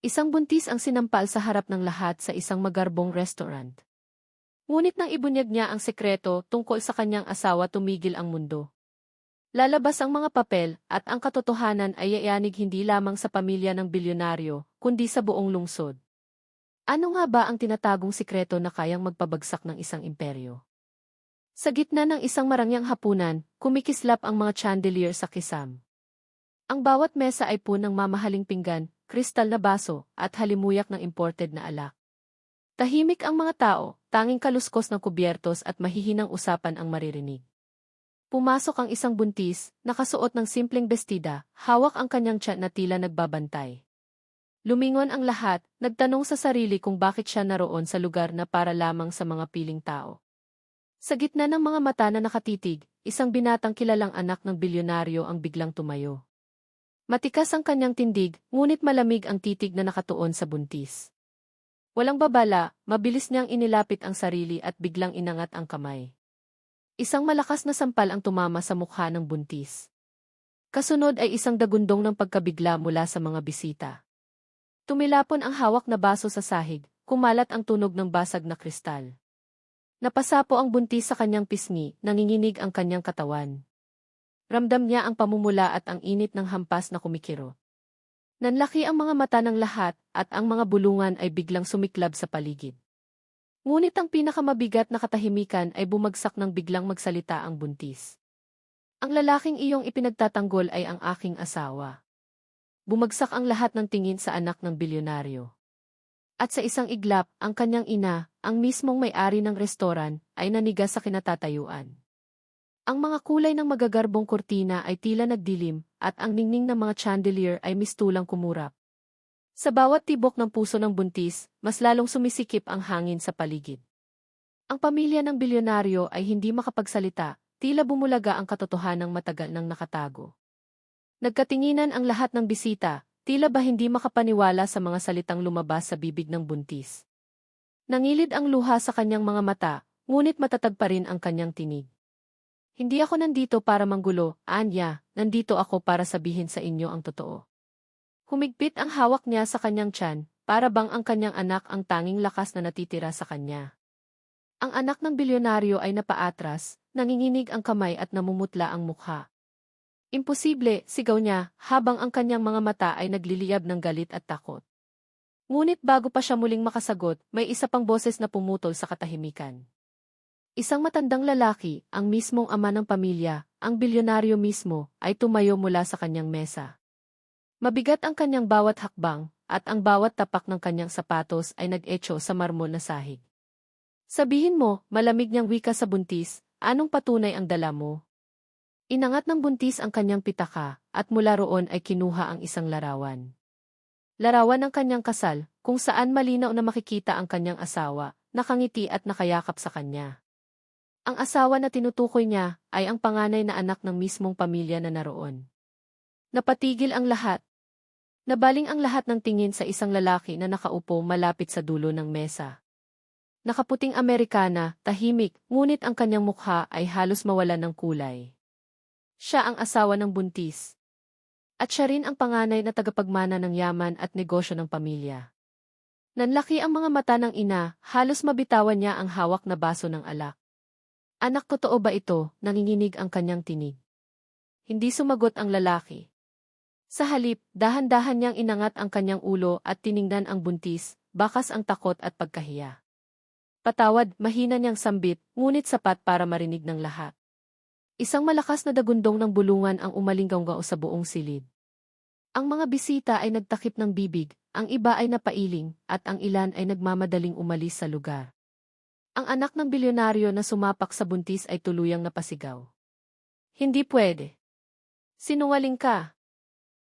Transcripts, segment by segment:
Isang buntis ang sinampal sa harap ng lahat sa isang magarbong restaurant. Ngunit nang ibunyag niya ang sekreto tungkol sa kanyang asawa tumigil ang mundo. Lalabas ang mga papel at ang katotohanan ay yayanig hindi lamang sa pamilya ng bilyonaryo, kundi sa buong lungsod. Ano nga ba ang tinatagong sikreto na kayang magpabagsak ng isang imperyo? Sa gitna ng isang marangyang hapunan, kumikislap ang mga chandelier sa kisam. Ang bawat mesa ay punang mamahaling pinggan, kristal na baso, at halimuyak ng imported na alak. Tahimik ang mga tao, tanging kaluskos ng kubyertos at mahihinang usapan ang maririnig. Pumasok ang isang buntis, nakasuot ng simpleng bestida, hawak ang kanyang tiyan na tila nagbabantay. Lumingon ang lahat, nagtanong sa sarili kung bakit siya naroon sa lugar na para lamang sa mga piling tao. Sa gitna ng mga mata na nakatitig, isang binatang kilalang anak ng bilyonaryo ang biglang tumayo. Matikas ang kanyang tindig, ngunit malamig ang titig na nakatuon sa buntis. Walang babala, mabilis niyang inilapit ang sarili at biglang inangat ang kamay. Isang malakas na sampal ang tumama sa mukha ng buntis. Kasunod ay isang dagundong ng pagkabigla mula sa mga bisita. Tumilapon ang hawak na baso sa sahig, kumalat ang tunog ng basag na kristal. Napasapo ang buntis sa kanyang pisngi, nanginginig ang kanyang katawan. Ramdam niya ang pamumula at ang init ng hampas na kumikiro. Nanlaki ang mga mata ng lahat at ang mga bulungan ay biglang sumiklab sa paligid. Ngunit ang pinakamabigat na katahimikan ay bumagsak ng biglang magsalita ang buntis. Ang lalaking iyong ipinagtatanggol ay ang aking asawa. Bumagsak ang lahat ng tingin sa anak ng bilyonaryo. At sa isang iglap, ang kanyang ina, ang mismong may-ari ng restoran, ay naniga sa kinatatayuan. Ang mga kulay ng magagarbong kurtina ay tila nagdilim, at ang ningning ng mga chandelier ay mistulang kumurap. Sa bawat tibok ng puso ng buntis, mas lalong sumisikip ang hangin sa paligid. Ang pamilya ng bilyonaryo ay hindi makapagsalita, tila bumulaga ang katotohanang matagal nang nakatago. Nagkatinginan ang lahat ng bisita, tila ba hindi makapaniwala sa mga salitang lumabas sa bibig ng buntis. Nangilid ang luha sa kanyang mga mata, ngunit matatag pa rin ang kanyang tinig. Hindi ako nandito para manggulo, Anya, nandito ako para sabihin sa inyo ang totoo. Humigpit ang hawak niya sa kanyang tiyan, para bang ang kanyang anak ang tanging lakas na natitira sa kanya. Ang anak ng bilyonaryo ay napaatras, nanginginig ang kamay at namumutla ang mukha. Imposible, sigaw niya, habang ang kanyang mga mata ay nagliliyab ng galit at takot. Ngunit bago pa siya muling makasagot, may isa pang boses na pumutol sa katahimikan. Isang matandang lalaki, ang mismong ama ng pamilya, ang bilyonaryo mismo, ay tumayo mula sa kanyang mesa. Mabigat ang kanyang bawat hakbang, at ang bawat tapak ng kanyang sapatos ay nag-echo sa marmol na sahig. Sabihin mo, malamig niyang wika sa buntis, anong patunay ang dala mo? Inangat ng buntis ang kanyang pitaka, at mula roon ay kinuha ang isang larawan. Larawan ng kanyang kasal, kung saan malinaw na makikita ang kanyang asawa, nakangiti at nakayakap sa kanya. Ang asawa na tinutukoy niya ay ang panganay na anak ng mismong pamilya na naroon. Napatigil ang lahat, Nabaling ang lahat ng tingin sa isang lalaki na nakaupo malapit sa dulo ng mesa. Nakaputing Amerikana, tahimik, ngunit ang kanyang mukha ay halos mawalan ng kulay. Siya ang asawa ng buntis. At siya rin ang panganay na tagapagmana ng yaman at negosyo ng pamilya. Nanlaki ang mga mata ng ina, halos mabitawan niya ang hawak na baso ng alak. Anak totoo ba ito, nanginginig ang kanyang tinig. Hindi sumagot ang lalaki. Sa halip, dahan-dahan niyang inangat ang kanyang ulo at tiningnan ang buntis, bakas ang takot at pagkahiya. Patawad, mahina niyang sambit, ngunit sapat para marinig ng lahat. Isang malakas na dagundong ng bulungan ang umalinggaw sa buong silid. Ang mga bisita ay nagtakip ng bibig, ang iba ay napailing, at ang ilan ay nagmamadaling umalis sa lugar. Ang anak ng bilyonaryo na sumapak sa buntis ay tuluyang napasigaw. Hindi pwede. Sinungaling ka.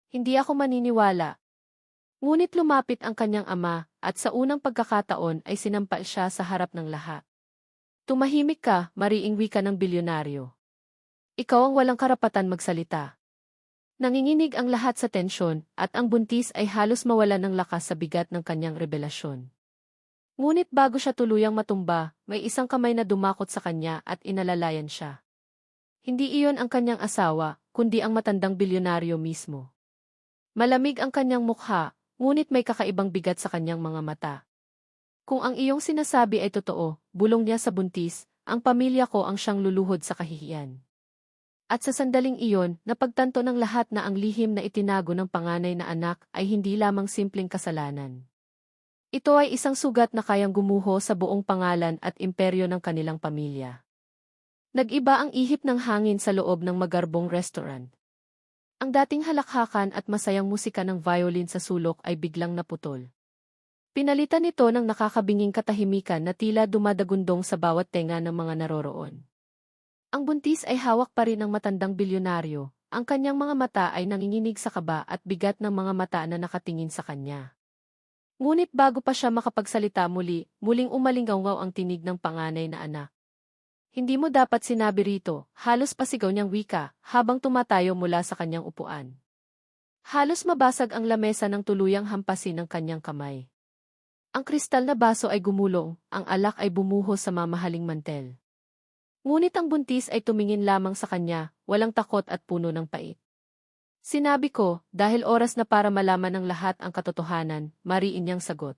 Hindi ako maniniwala. Ngunit lumapit ang kanyang ama, at sa unang pagkakataon ay sinampal siya sa harap ng lahat. Tumahimik ka, mariing wika ng bilyonaryo. Ikaw ang walang karapatan magsalita. Nanginginig ang lahat sa tensyon, at ang buntis ay halos mawalan ng lakas sa bigat ng kanyang revelasyon. Ngunit bago siya tuluyang matumba, may isang kamay na dumakot sa kanya at inalalayan siya. Hindi iyon ang kanyang asawa, kundi ang matandang bilyonaryo mismo. Malamig ang kanyang mukha, ngunit may kakaibang bigat sa kanyang mga mata. Kung ang iyong sinasabi ay totoo, bulong niya sa buntis, ang pamilya ko ang siyang luluhod sa kahihiyan. At sa sandaling iyon, napagtanto ng lahat na ang lihim na itinago ng panganay na anak ay hindi lamang simpleng kasalanan. Ito ay isang sugat na kayang gumuho sa buong pangalan at imperyo ng kanilang pamilya. Nag-iba ang ihip ng hangin sa loob ng magarbong restaurant. Ang dating halakhakan at masayang musika ng violin sa sulok ay biglang naputol. Pinalitan nito ng nakakabinging katahimikan na tila dumadagundong sa bawat tenga ng mga naroroon. Ang buntis ay hawak pa rin ng matandang bilyonaryo, ang kanyang mga mata ay nanginginig sa kaba at bigat ng mga mata na nakatingin sa kanya. Ngunit bago pa siya makapagsalita muli, muling umalingaw ang tinig ng panganay na anak. Hindi mo dapat sinabi rito, halos pasigaw niyang wika, habang tumatayo mula sa kanyang upuan. Halos mabasag ang lamesa ng tuluyang hampasin ng kanyang kamay. Ang kristal na baso ay gumulong, ang alak ay bumuho sa mamahaling mantel. Ngunit ang buntis ay tumingin lamang sa kanya, walang takot at puno ng pait. Sinabi ko, dahil oras na para malaman ng lahat ang katotohanan, mariin niyang sagot.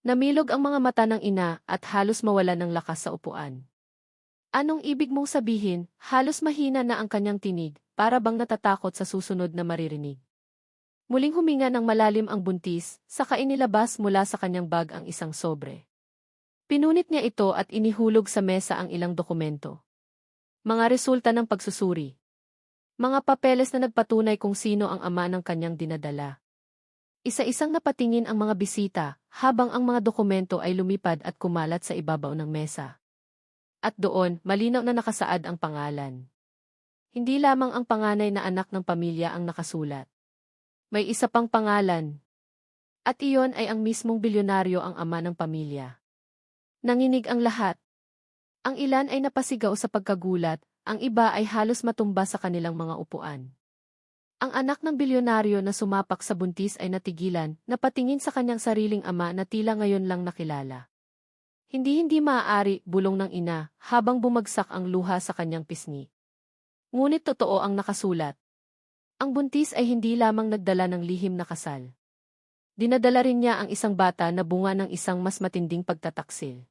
Namilog ang mga mata ng ina at halos mawala ng lakas sa upuan. Anong ibig mong sabihin, halos mahina na ang kanyang tinig, para bang natatakot sa susunod na maririnig. Muling huminga ng malalim ang buntis, saka inilabas mula sa kanyang bag ang isang sobre. Pinunit niya ito at inihulog sa mesa ang ilang dokumento. Mga resulta ng pagsusuri. Mga papeles na nagpatunay kung sino ang ama ng kanyang dinadala. Isa-isang napatingin ang mga bisita, habang ang mga dokumento ay lumipad at kumalat sa ibabaw ng mesa. At doon, malinaw na nakasaad ang pangalan. Hindi lamang ang panganay na anak ng pamilya ang nakasulat. May isa pang pangalan. At iyon ay ang mismong bilyonaryo ang ama ng pamilya. Nanginig ang lahat. Ang ilan ay napasigaw sa pagkagulat, ang iba ay halos matumba sa kanilang mga upuan. Ang anak ng bilyonaryo na sumapak sa buntis ay natigilan, napatingin sa kanyang sariling ama na tila ngayon lang nakilala. Hindi-hindi maaari, bulong ng ina, habang bumagsak ang luha sa kanyang pisngi. Ngunit totoo ang nakasulat. Ang buntis ay hindi lamang nagdala ng lihim na kasal. Dinadala rin niya ang isang bata na bunga ng isang mas matinding pagtataksil.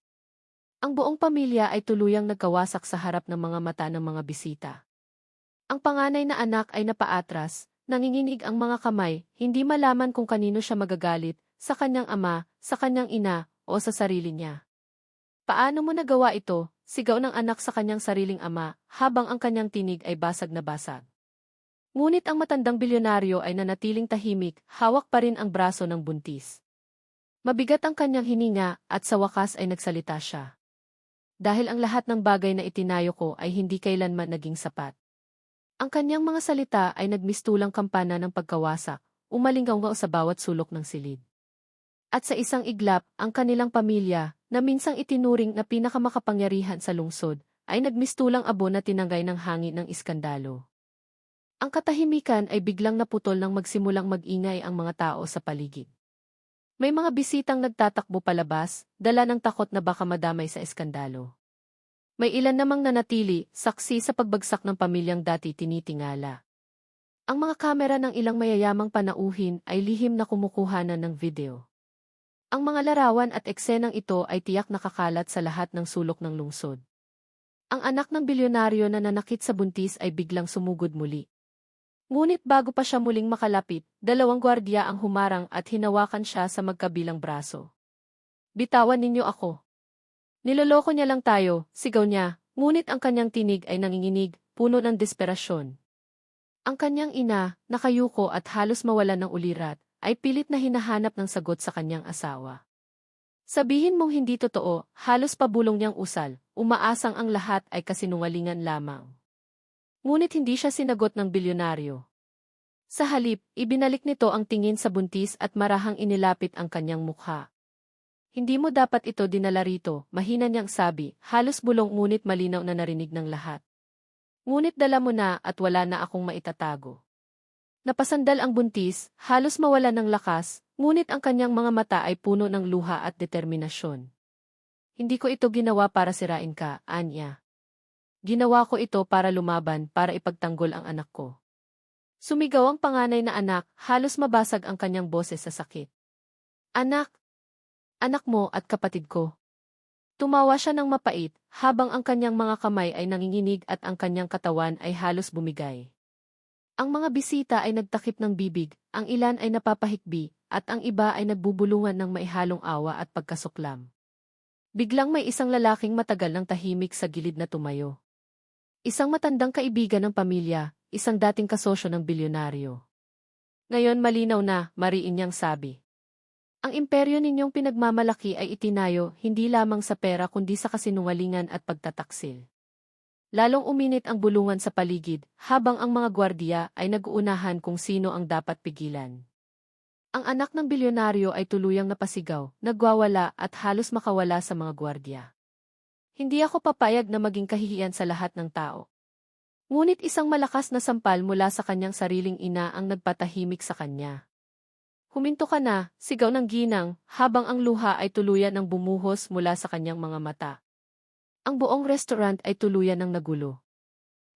Ang buong pamilya ay tuluyang nagkawasak sa harap ng mga mata ng mga bisita. Ang panganay na anak ay napaatras, nanginginig ang mga kamay, hindi malaman kung kanino siya magagalit, sa kanyang ama, sa kanyang ina, o sa sarili niya. Paano mo nagawa ito, sigaw ng anak sa kanyang sariling ama, habang ang kanyang tinig ay basag na basag. Ngunit ang matandang bilyonaryo ay nanatiling tahimik, hawak pa rin ang braso ng buntis. Mabigat ang kanyang hininga at sa wakas ay nagsalita siya. Dahil ang lahat ng bagay na itinayo ko ay hindi kailanman naging sapat. Ang kanyang mga salita ay nagmistulang kampana ng pagkawasak, umalingaw sa bawat sulok ng silid. At sa isang iglap, ang kanilang pamilya, na minsang itinuring na pinakamakapangyarihan sa lungsod, ay nagmistulang abo na tinanggay ng hangin ng iskandalo. Ang katahimikan ay biglang naputol nang magsimulang mag-ingay ang mga tao sa paligid. May mga bisitang nagtatakbo palabas, dala ng takot na baka madamay sa eskandalo. May ilan namang nanatili, saksi sa pagbagsak ng pamilyang dati tinitingala. Ang mga kamera ng ilang mayayamang panauhin ay lihim na kumukuhanan ng video. Ang mga larawan at eksenang ito ay tiyak nakakalat sa lahat ng sulok ng lungsod. Ang anak ng bilyonaryo na nanakit sa buntis ay biglang sumugod muli. Ngunit bago pa siya muling makalapit, dalawang gwardiya ang humarang at hinawakan siya sa magkabilang braso. Bitawan ninyo ako. Niloloko niya lang tayo, sigaw niya, ngunit ang kanyang tinig ay nanginginig, puno ng desperasyon. Ang kanyang ina, nakayuko at halos mawala ng ulirat, ay pilit na hinahanap ng sagot sa kanyang asawa. Sabihin mong hindi totoo, halos pabulong niyang usal, umaasang ang lahat ay kasinungalingan lamang. Ngunit hindi siya sinagot ng bilyonaryo. Sa halip, ibinalik nito ang tingin sa buntis at marahang inilapit ang kanyang mukha. Hindi mo dapat ito dinala rito, mahina niyang sabi, halos bulong ngunit malinaw na narinig ng lahat. Ngunit dala mo na at wala na akong maitatago. Napasandal ang buntis, halos mawala ng lakas, ngunit ang kanyang mga mata ay puno ng luha at determinasyon. Hindi ko ito ginawa para sirain ka, Anya. Ginawa ko ito para lumaban, para ipagtanggol ang anak ko. Sumigaw ang panganay na anak, halos mabasag ang kanyang boses sa sakit. Anak! Anak mo at kapatid ko. Tumawa siya ng mapait, habang ang kanyang mga kamay ay nanginginig at ang kanyang katawan ay halos bumigay. Ang mga bisita ay nagtakip ng bibig, ang ilan ay napapahikbi, at ang iba ay nagbubulungan ng maihalong awa at pagkasuklam. Biglang may isang lalaking matagal ng tahimik sa gilid na tumayo. Isang matandang kaibigan ng pamilya, isang dating kasosyo ng bilyonaryo. Ngayon malinaw na, mariin niyang sabi. Ang imperyo ninyong pinagmamalaki ay itinayo hindi lamang sa pera kundi sa kasinungalingan at pagtataksil. Lalong uminit ang bulungan sa paligid, habang ang mga gwardiya ay nag-uunahan kung sino ang dapat pigilan. Ang anak ng bilyonaryo ay tuluyang napasigaw, nagwawala at halos makawala sa mga gwardya. Hindi ako papayag na maging kahihiyan sa lahat ng tao. Ngunit isang malakas na sampal mula sa kanyang sariling ina ang nagpatahimik sa kanya. Huminto ka na, sigaw ng ginang, habang ang luha ay tuluyan ng bumuhos mula sa kanyang mga mata. Ang buong restaurant ay tuluyan ng nagulo.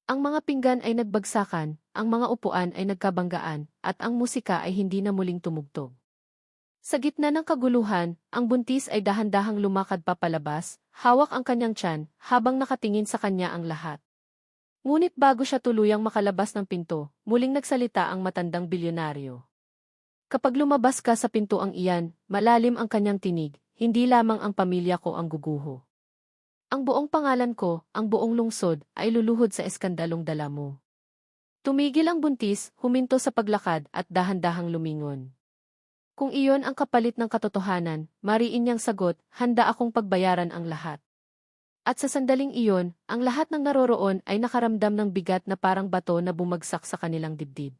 Ang mga pinggan ay nagbagsakan, ang mga upuan ay nagkabanggaan, at ang musika ay hindi na muling tumugtog. Sa gitna ng kaguluhan, ang buntis ay dahan-dahang lumakad papalabas, hawak ang kanyang tiyan, habang nakatingin sa kanya ang lahat. Ngunit bago siya tuluyang makalabas ng pinto, muling nagsalita ang matandang bilyonaryo. Kapag lumabas ka sa pintuang iyan, malalim ang kanyang tinig, hindi lamang ang pamilya ko ang guguho. Ang buong pangalan ko, ang buong lungsod, ay luluhod sa eskandalong dala mo. Tumigil ang buntis, huminto sa paglakad at dahan-dahang lumingon. Kung iyon ang kapalit ng katotohanan, mariin niyang sagot, handa akong pagbayaran ang lahat. At sa sandaling iyon, ang lahat ng naroroon ay nakaramdam ng bigat na parang bato na bumagsak sa kanilang dibdib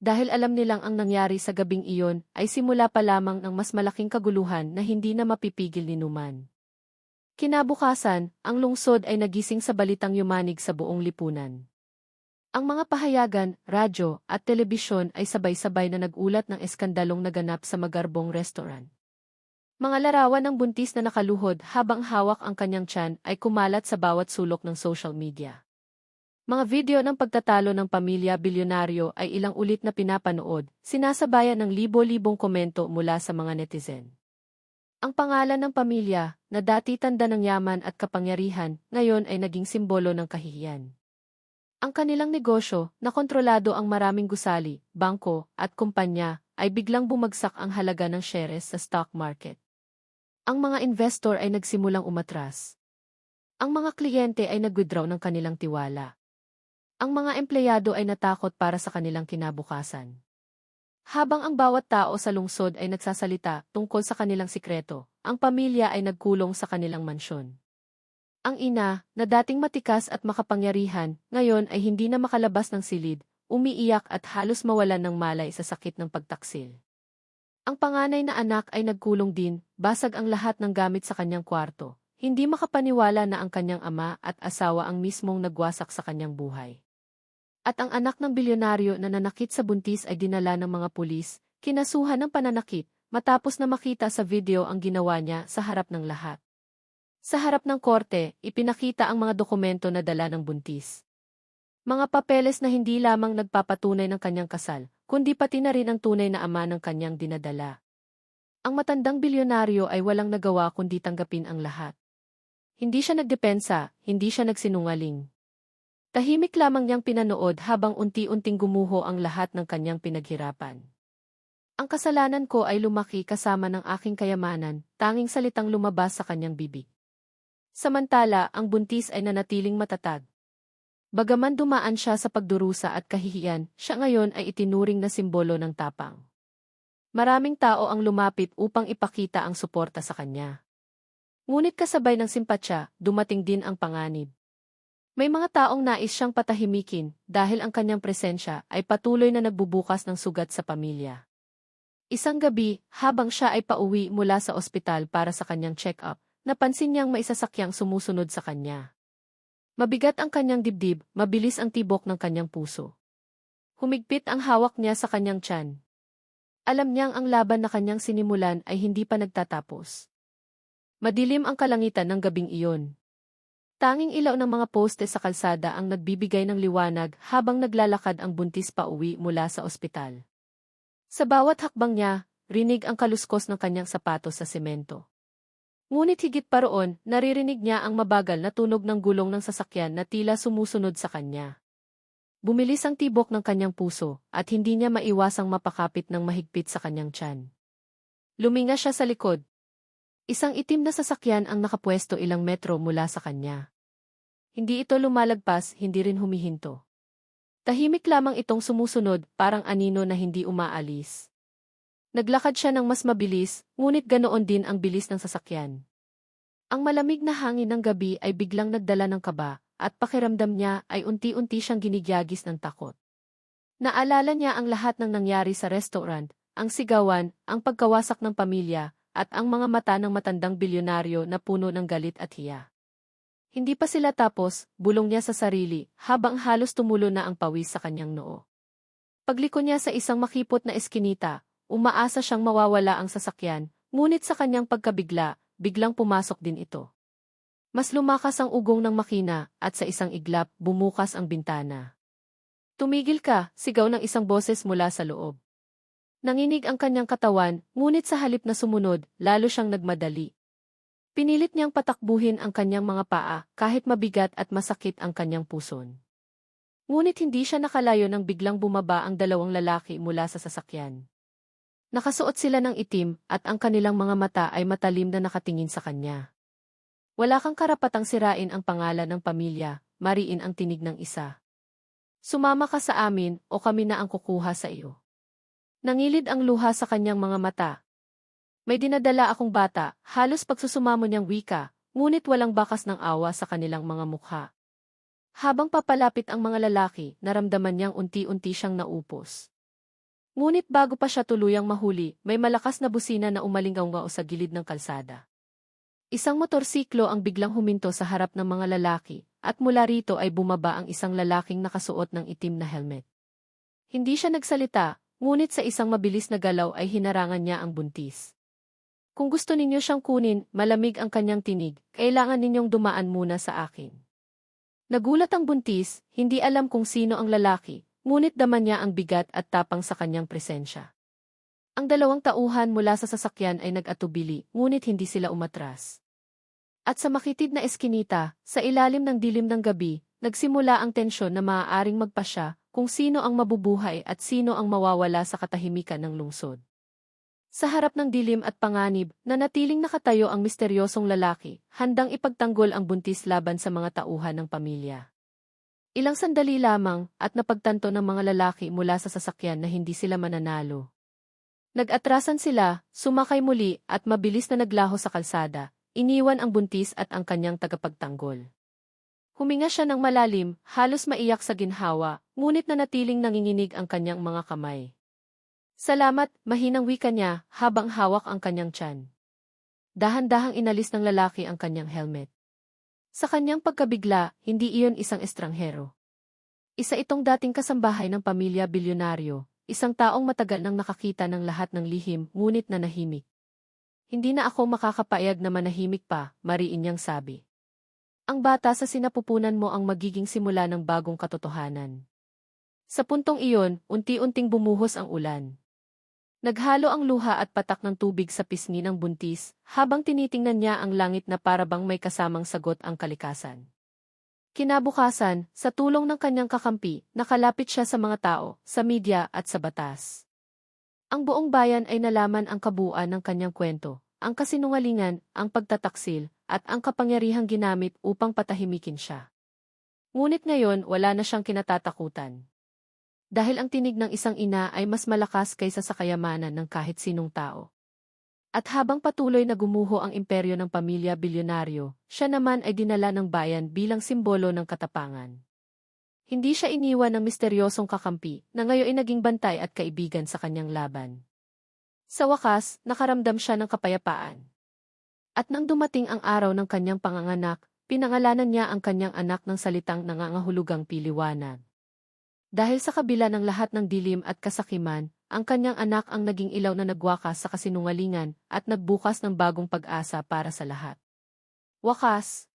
dahil alam nilang ang nangyari sa gabing iyon ay simula pa lamang ng mas malaking kaguluhan na hindi na mapipigil ni Numan. Kinabukasan, ang lungsod ay nagising sa balitang yumanig sa buong lipunan. Ang mga pahayagan, radyo, at telebisyon ay sabay-sabay na nagulat ng eskandalong naganap sa magarbong restaurant. Mga larawan ng buntis na nakaluhod habang hawak ang kanyang tiyan ay kumalat sa bawat sulok ng social media. Mga video ng pagtatalo ng pamilya bilyonaryo ay ilang ulit na pinapanood, sinasabayan ng libo-libong komento mula sa mga netizen. Ang pangalan ng pamilya, na dati tanda ng yaman at kapangyarihan, ngayon ay naging simbolo ng kahihiyan. Ang kanilang negosyo, na kontrolado ang maraming gusali, bangko, at kumpanya, ay biglang bumagsak ang halaga ng shares sa stock market. Ang mga investor ay nagsimulang umatras. Ang mga kliyente ay nag-withdraw ng kanilang tiwala. Ang mga empleyado ay natakot para sa kanilang kinabukasan. Habang ang bawat tao sa lungsod ay nagsasalita tungkol sa kanilang sikreto, ang pamilya ay nagkulong sa kanilang mansyon. Ang ina, na dating matikas at makapangyarihan, ngayon ay hindi na makalabas ng silid, umiiyak at halos mawalan ng malay sa sakit ng pagtaksil. Ang panganay na anak ay nagkulong din, basag ang lahat ng gamit sa kanyang kwarto, hindi makapaniwala na ang kanyang ama at asawa ang mismong nagwasak sa kanyang buhay. At ang anak ng bilyonaryo na nanakit sa buntis ay dinala ng mga pulis, kinasuhan ng pananakit, matapos na makita sa video ang ginawa niya sa harap ng lahat. Sa harap ng korte, ipinakita ang mga dokumento na dala ng buntis. Mga papeles na hindi lamang nagpapatunay ng kanyang kasal, kundi pati na rin ang tunay na ama ng kanyang dinadala. Ang matandang bilyonaryo ay walang nagawa kundi tanggapin ang lahat. Hindi siya nagdepensa, hindi siya nagsinungaling. Tahimik lamang niyang pinanood habang unti-unting gumuho ang lahat ng kanyang pinaghirapan. Ang kasalanan ko ay lumaki kasama ng aking kayamanan, tanging salitang lumabas sa kanyang bibig. Samantala, ang buntis ay nanatiling matatag. Bagaman dumaan siya sa pagdurusa at kahihiyan, siya ngayon ay itinuring na simbolo ng tapang. Maraming tao ang lumapit upang ipakita ang suporta sa kanya. Ngunit kasabay ng simpatsya, dumating din ang panganib. May mga taong nais siyang patahimikin dahil ang kanyang presensya ay patuloy na nagbubukas ng sugat sa pamilya. Isang gabi, habang siya ay pauwi mula sa ospital para sa kanyang check-up, napansin niyang may sasakyang sumusunod sa kanya. Mabigat ang kanyang dibdib, mabilis ang tibok ng kanyang puso. Humigpit ang hawak niya sa kanyang tiyan. Alam niyang ang laban na kanyang sinimulan ay hindi pa nagtatapos. Madilim ang kalangitan ng gabing iyon. Tanging ilaw ng mga poste sa kalsada ang nagbibigay ng liwanag habang naglalakad ang buntis pa uwi mula sa ospital. Sa bawat hakbang niya, rinig ang kaluskos ng kanyang sapatos sa semento. Ngunit higit pa roon, naririnig niya ang mabagal na tunog ng gulong ng sasakyan na tila sumusunod sa kanya. Bumilis ang tibok ng kanyang puso at hindi niya maiwasang mapakapit ng mahigpit sa kanyang tiyan. Luminga siya sa likod. Isang itim na sasakyan ang nakapwesto ilang metro mula sa kanya. Hindi ito lumalagpas, hindi rin humihinto. Tahimik lamang itong sumusunod, parang anino na hindi umaalis. Naglakad siya ng mas mabilis, ngunit ganoon din ang bilis ng sasakyan. Ang malamig na hangin ng gabi ay biglang nagdala ng kaba, at pakiramdam niya ay unti-unti siyang ginigyagis ng takot. Naalala niya ang lahat ng nangyari sa restaurant, ang sigawan, ang pagkawasak ng pamilya, at ang mga mata ng matandang bilyonaryo na puno ng galit at hiya. Hindi pa sila tapos, bulong niya sa sarili, habang halos tumulo na ang pawis sa kanyang noo. Pagliko niya sa isang makipot na eskinita, Umaasa siyang mawawala ang sasakyan, ngunit sa kanyang pagkabigla, biglang pumasok din ito. Mas lumakas ang ugong ng makina at sa isang iglap bumukas ang bintana. Tumigil ka, sigaw ng isang boses mula sa loob. Nanginig ang kanyang katawan, ngunit sa halip na sumunod, lalo siyang nagmadali. Pinilit niyang patakbuhin ang kanyang mga paa kahit mabigat at masakit ang kanyang puson. Ngunit hindi siya nakalayo nang biglang bumaba ang dalawang lalaki mula sa sasakyan. Nakasuot sila ng itim at ang kanilang mga mata ay matalim na nakatingin sa kanya. Wala kang karapatang sirain ang pangalan ng pamilya, mariin ang tinig ng isa. Sumama ka sa amin o kami na ang kukuha sa iyo. Nangilid ang luha sa kanyang mga mata. May dinadala akong bata, halos pagsusumamo niyang wika, ngunit walang bakas ng awa sa kanilang mga mukha. Habang papalapit ang mga lalaki, naramdaman niyang unti-unti siyang naupos. Ngunit bago pa siya tuluyang mahuli, may malakas na busina na umalinggaw sa gilid ng kalsada. Isang motorsiklo ang biglang huminto sa harap ng mga lalaki, at mula rito ay bumaba ang isang lalaking nakasuot ng itim na helmet. Hindi siya nagsalita, ngunit sa isang mabilis na galaw ay hinarangan niya ang buntis. Kung gusto ninyo siyang kunin, malamig ang kanyang tinig, kailangan ninyong dumaan muna sa akin. Nagulat ang buntis, hindi alam kung sino ang lalaki, Ngunit daman niya ang bigat at tapang sa kanyang presensya. Ang dalawang tauhan mula sa sasakyan ay nag-atubili, ngunit hindi sila umatras. At sa makitid na eskinita, sa ilalim ng dilim ng gabi, nagsimula ang tensyon na maaaring magpasya kung sino ang mabubuhay at sino ang mawawala sa katahimikan ng lungsod. Sa harap ng dilim at panganib, nanatiling nakatayo ang misteryosong lalaki, handang ipagtanggol ang buntis laban sa mga tauhan ng pamilya. Ilang sandali lamang at napagtanto ng mga lalaki mula sa sasakyan na hindi sila mananalo. Nag-atrasan sila, sumakay muli at mabilis na naglaho sa kalsada, iniwan ang buntis at ang kanyang tagapagtanggol. Huminga siya ng malalim, halos maiyak sa ginhawa, ngunit nanatiling nanginginig ang kanyang mga kamay. Salamat, mahinang wika niya, habang hawak ang kanyang tiyan. Dahan-dahang inalis ng lalaki ang kanyang helmet. Sa kanyang pagkabigla, hindi iyon isang estranghero. Isa itong dating kasambahay ng pamilya bilyonaryo, isang taong matagal nang nakakita ng lahat ng lihim ngunit na nahimik. Hindi na ako makakapayag na manahimik pa, mariin niyang sabi. Ang bata sa sinapupunan mo ang magiging simula ng bagong katotohanan. Sa puntong iyon, unti-unting bumuhos ang ulan. Naghalo ang luha at patak ng tubig sa pisngi ng buntis, habang tinitingnan niya ang langit na parabang may kasamang sagot ang kalikasan. Kinabukasan, sa tulong ng kanyang kakampi, nakalapit siya sa mga tao, sa media at sa batas. Ang buong bayan ay nalaman ang kabuuan ng kanyang kwento, ang kasinungalingan, ang pagtataksil, at ang kapangyarihang ginamit upang patahimikin siya. Ngunit ngayon wala na siyang kinatatakutan dahil ang tinig ng isang ina ay mas malakas kaysa sa kayamanan ng kahit sinong tao. At habang patuloy na gumuho ang imperyo ng pamilya bilyonaryo, siya naman ay dinala ng bayan bilang simbolo ng katapangan. Hindi siya iniwan ng misteryosong kakampi na ngayon ay naging bantay at kaibigan sa kanyang laban. Sa wakas, nakaramdam siya ng kapayapaan. At nang dumating ang araw ng kanyang panganganak, pinangalanan niya ang kanyang anak ng salitang nangangahulugang piliwanag. Dahil sa kabila ng lahat ng dilim at kasakiman, ang kanyang anak ang naging ilaw na nagwakas sa kasinungalingan at nagbukas ng bagong pag-asa para sa lahat. Wakas,